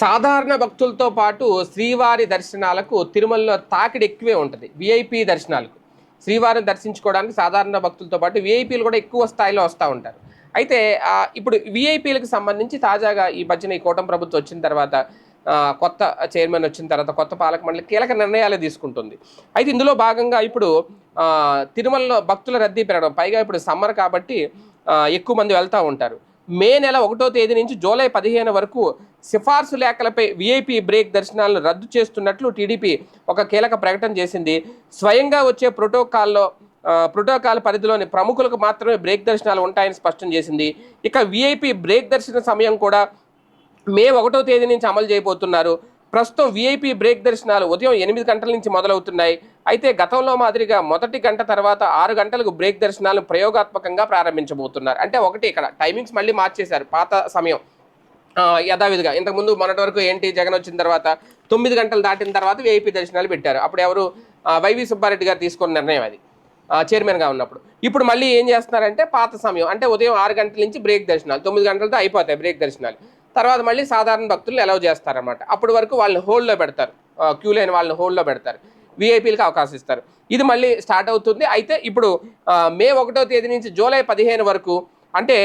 సాధారణ భక్తులతో పాటు శ్రీవారి దర్శనాలకు తిరుమలలో తాకిడి ఎక్కువే ఉంటుంది. విఐపి దర్శనాలకు. శ్రీవారిని దర్శించుకోవడానికి సాధారణ భక్తులతో పాటు విఐపీలు కూడా ఎక్కువ స్థాయిలో వస్తూ ఉంటారు. అయితే ఇప్పుడు విఐపీలకు సంబంధించి తాజాగా ఈ మధ్యన ఈ కూటమి ప్రభుత్వం వచ్చిన తర్వాత కొత్త చైర్మన్ వచ్చిన తర్వాత కొత్త పాలక మండలి కీలక నిర్ణయాలు తీసుకుంటుంది. అయితే ఇందులో భాగంగా ఇప్పుడు తిరుమలలో భక్తుల రద్దీ పెరగడం పైగా ఇప్పుడు సమ్మర్ కాబట్టి ఎక్కువ మంది వెళ్తూ ఉంటారు. మే నెల ఒకటో తేదీ నుంచి జూలై పదిహేను వరకు సిఫార్సు లేఖలపై విఐపి బ్రేక్ దర్శనాలను రద్దు చేస్తున్నట్లు టీడీపీ ఒక కీలక ప్రకటన చేసింది. స్వయంగా వచ్చే ప్రోటోకాల్లో ప్రోటోకాల్ పరిధిలోని ప్రముఖులకు మాత్రమే బ్రేక్ దర్శనాలు ఉంటాయని స్పష్టం చేసింది. ఇక విఐపి బ్రేక్ దర్శన సమయం కూడా మే ఒకటో తేదీ నుంచి అమలు చేయబోతున్నారు. ప్రస్తుతం వీఐపీ బ్రేక్ దర్శనాలు ఉదయం ఎనిమిది గంటల నుంచి మొదలవుతున్నాయి. అయితే గతంలో మాదిరిగా మొదటి గంట తర్వాత ఆరు గంటలకు బ్రేక్ దర్శనాలు ప్రయోగాత్మకంగా ప్రారంభించబోతున్నారు. అంటే ఒకటి ఇక్కడ టైమింగ్స్ మళ్ళీ మార్చేశారు. పాత సమయం. యథావిధిగా. ఇంతకుముందు మొన్నటి వరకు ఏంటి? జగన్ వచ్చిన తర్వాత తొమ్మిది గంటలు దాటిన తర్వాత వీఐపీ దర్శనాలు పెట్టారు. అప్పుడు ఎవరు? వైవి సుబ్బారెడ్డి గారు తీసుకున్న నిర్ణయం అది. చైర్మన్గా ఉన్నప్పుడు. ఇప్పుడు మళ్ళీ ఏం చేస్తున్నారంటే పాత సమయం. అంటే ఉదయం ఆరు గంటల నుంచి బ్రేక్ దర్శనాలు. తొమ్మిది గంటలతో అయిపోతాయి బ్రేక్ దర్శనాలు. తర్వాత మళ్ళీ సాధారణ భక్తులు అలౌ చేస్తారన్నమాట. అప్పటి వరకు వాళ్ళని హోల్డ్లో పెడతారు. క్యూ లైన్ వాళ్ళని హోల్డ్లో పెడతారు. విఐపీలకు అవకాశం ఇస్తారు. ఇది మళ్ళీ స్టార్ట్ అవుతుంది. అయితే ఇప్పుడు మే ఒకటో తేదీ నుంచి జూలై పదిహేను వరకు అంటే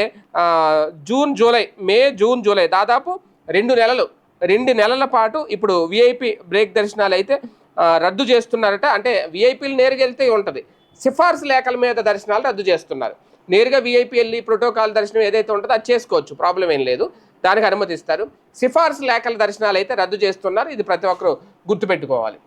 June July May June July దాదాపు రెండు నెలలు రెండు నెలల పాటు ఇప్పుడు విఐపి బ్రేక్ దర్శనాలు అయితే రద్దు చేస్తున్నారట. అంటే విఐపీలు నేరుగా వెళ్తే ఉంటుంది. సిఫార్సు లేఖల మీద దర్శనాలు రద్దు చేస్తున్నారు. నేరుగా విఐపీ వెళ్ళి ప్రోటోకాల్ దర్శనం ఏదైతే ఉంటుందో అది చేసుకోవచ్చు. ప్రాబ్లం ఏం లేదు. దానికి అనుమతిస్తారు. సిఫార్సు లేఖల దర్శనాలు అయితే రద్దు చేస్తున్నారు. ఇది ప్రతి ఒక్కరూ గుర్తుపెట్టుకోవాలి.